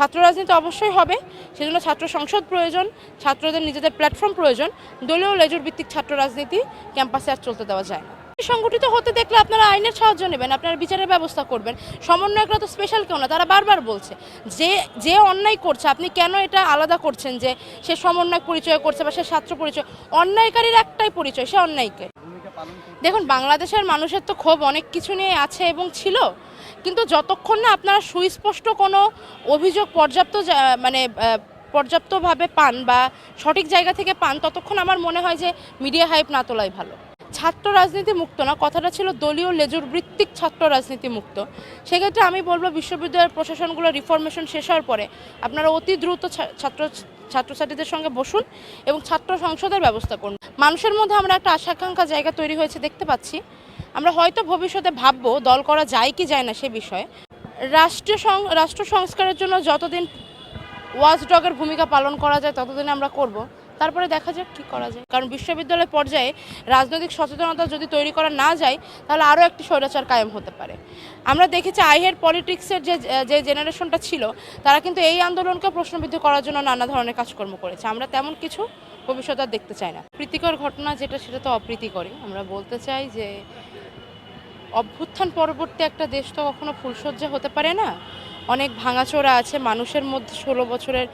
ছাত্র রাজনীতি অবশ্যই হবে, সেজন্য ছাত্র সংসদ প্রয়োজন, ছাত্রদের নিজেদের প্ল্যাটফর্ম প্রয়োজন, দলীয় লেজুর ভিত্তিক ছাত্র রাজনীতি ক্যাম্পাসে আর চলতে দেওয়া যায় না। সংগঠিত হতে দেখলে আপনারা আইনের সাহায্য নেবেন, আপনারা বিচারের ব্যবস্থা করবেন, সমন্বয়করা তো স্পেশাল কেউ না, তারা বারবার বলছে, যে যে অন্যায় করছে, আপনি কেন এটা আলাদা করছেন যে সে সমন্বয় পরিচয় করছে বা সে ছাত্র পরিচয়, অন্যায়কারীর একটাই পরিচয়, সে অন্যায়কে। দেখুন, বাংলাদেশের মানুষের তো ক্ষোভ অনেক কিছু নিয়ে আছে এবং ছিল। কিন্তু যতক্ষণ না আপনারা সুস্পষ্ট কোনো অভিযোগ পর্যাপ্ত মানে পর্যাপ্তভাবে পান বা সঠিক জায়গা থেকে পান, ততক্ষণ আমার মনে হয় যে মিডিয়া হাইপ না তোলাই ভালো। ছাত্র রাজনীতি মুক্ত না, কথাটা ছিল দলীয় লেজুর ভিত্তিক ছাত্র রাজনীতি মুক্ত। সেক্ষেত্রে আমি বলব বিশ্ববিদ্যালয়ের প্রশাসনগুলো রিফরমেশন শেষ হওয়ার পরে আপনারা অতি দ্রুত ছাত্র, ছাত্রছাত্রীদের সঙ্গে বসুন এবং ছাত্র সংসদের ব্যবস্থা করুন। মানুষের মধ্যে আমরা একটা আশাকাঙ্ক্ষা জায়গা তৈরি হয়েছে দেখতে পাচ্ছি। আমরা হয়তো ভবিষ্যতে ভাববো দল করা যায় কি যায় না সে বিষয়ে। রাষ্ট্রীয় সং- রাষ্ট্র সংস্কারের জন্য যতদিন ওয়াচ ডগের ভূমিকা পালন করা যায় ততদিন আমরা করব। তারপরে দেখা যাক কী করা যায়। কারণ বিশ্ববিদ্যালয় পর্যায়ে রাজনৈতিক সচেতনতা যদি তৈরি করা না যায়, তাহলে আরও একটি স্বৈরাচার কায়েম হতে পারে। আমরা দেখেছি আইহের পলিটিক্সের যে যে জেনারেশনটা ছিল, তারা কিন্তু এই আন্দোলনকে প্রশ্নবিদ্ধ করার জন্য নানা ধরনের কাজকর্ম করেছে। আমরা তেমন কিছু ভবিষ্যতে দেখতে চাই না। প্রীতিকর ঘটনা যেটা, সেটা তো অপ্রীতিকরই। আমরা বলতে চাই যে, অভ্যুত্থান পরবর্তী একটা দেশ তো কখনো ফুলসজ্জা হতে পারে না। অনেক ভাঙাচোরা আছে, মানুষের মধ্যে ষোলো বছরের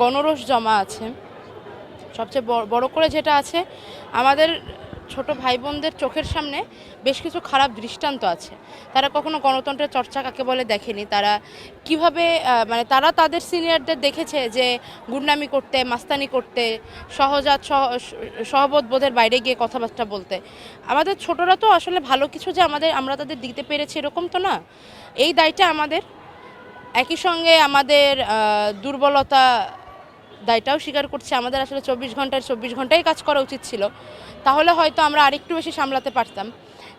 গণরস জমা আছে। সবচেয়ে বড়- করে যেটা আছে, আমাদের ছোট ভাই বোনদের চোখের সামনে বেশ কিছু খারাপ দৃষ্টান্ত আছে। তারা কখনো গণতন্ত্রের চর্চা কাকে বলে দেখেনি। তারা কীভাবে মানে তারা তাদের সিনিয়রদের দেখেছে যে গুন্ডামি করতে, মাস্তানি করতে, সহজাত সহ- সহবোধ বোধের বাইরে গিয়ে কথাবার্তা বলতে। আমাদের ছোটরা তো আসলে ভালো কিছু যে আমাদের, আমরা তাদের দিতে পেরেছি এরকম তো না। এই দায়টা আমাদের। একই সঙ্গে আমাদের দুর্বলতা দায়টাও স্বীকার করছি। আমাদের আসলে চব্বিশ ঘন্টায় চব্বিশ ঘন্টায় কাজ করা উচিত ছিল। তাহলে হয়তো আমরা আরেকটু বেশি সামলাতে পারতাম।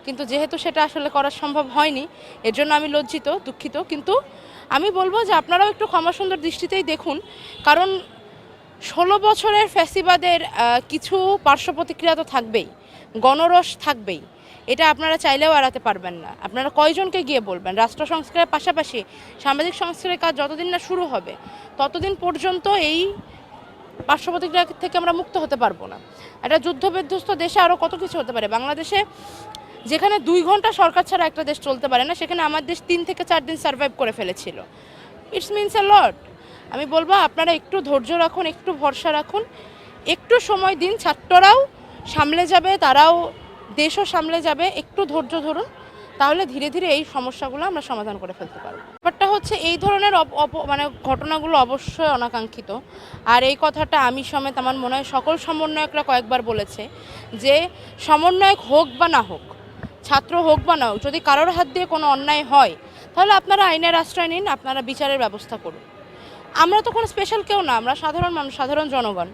কিন্তু যেহেতু সেটা আসলে করা সম্ভব হয়নি এর জন্য আমি লজ্জিত, দুঃখিত। কিন্তু আমি বলব যে আপনারাও একটু ক্ষমা সুন্দর দৃষ্টিতেই দেখুন। কারণ ষোলো বছরের ফ্যাসিবাদের কিছু পার্শ্ব প্রতিক্রিয়া তো থাকবেই। গণরস থাকবেই। এটা আপনারা চাইলেও এড়াতে পারবেন না। আপনারা কয়জনকে গিয়ে বলবেন? রাষ্ট্র সংস্কারের পাশাপাশি সামাজিক সংস্কারের কাজ যতদিন না শুরু হবে, ততদিন পর্যন্ত এই পার্শ্ব প্রতিক্রিয়া থেকে আমরা মুক্ত হতে পারব না। একটা যুদ্ধ বিধ্বস্ত দেশে আরও কত কিছু হতে পারে? বাংলাদেশে যেখানে দুই ঘণ্টা সরকার ছাড়া একটা দেশ চলতে পারে না, সেখানে আমার দেশ তিন থেকে চার দিন সার্ভাইভ করে ফেলেছিল। ইটস মিনস এ লট আমি বলব, আপনারা একটু ধৈর্য রাখুন, একটু ভরসা রাখুন। একটু সময় দিন, ছাত্ররাও সামলে যাবে, তারাও দেশও সামলে যাবে, একটু ধৈর্য ধরুন, তাহলে ধীরে ধীরে এই সমস্যাগুলো আমরা সমাধান করে ফেলতে পারব। ব্যাপারটা হচ্ছে, এই ধরনের মানে ঘটনাগুলো অবশ্যই অনাকাঙ্ক্ষিত। আর এই কথাটা আমি সমেত আমার মনে হয় সকল সমন্বয়করা কয়েকবার বলেছে যে, সমন্বয়ক হোক বা না হোক, ছাত্র হোক বা না হোক, যদি কারোর হাত দিয়ে কোনো অন্যায় হয়, তাহলে আপনারা আইনের আশ্রয় নিন, আপনারা বিচারের ব্যবস্থা করুন। আমরা তো কোনো স্পেশাল কেউ না, আমরা সাধারণ মানুষ, সাধারণ জনগণ।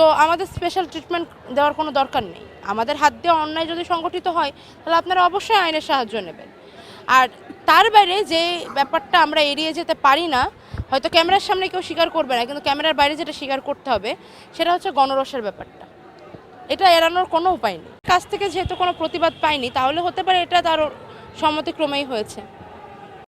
তো আমাদের স্পেশাল ট্রিটমেন্ট দেওয়ার কোনো দরকার নেই। আমাদের হাত দিয়ে অন্যায় যদি সংগঠিত হয়, তাহলে আপনারা অবশ্যই আইনের সাহায্য নেবেন। আর তার বাইরে যে ব্যাপারটা আমরা এড়িয়ে যেতে পারি না, হয়তো ক্যামেরার সামনে কেউ স্বীকার করবে না, কিন্তু ক্যামেরার বাইরে যেটা স্বীকার করতে হবে, সেটা হচ্ছে গণরসের ব্যাপারটা। এটা এড়ানোর কোনো উপায় নেই। কাছ থেকে যেহেতু কোনো প্রতিবাদ পাইনি, তাহলে হতে পারে এটা তার সম্মতিক্রমেই হয়েছে।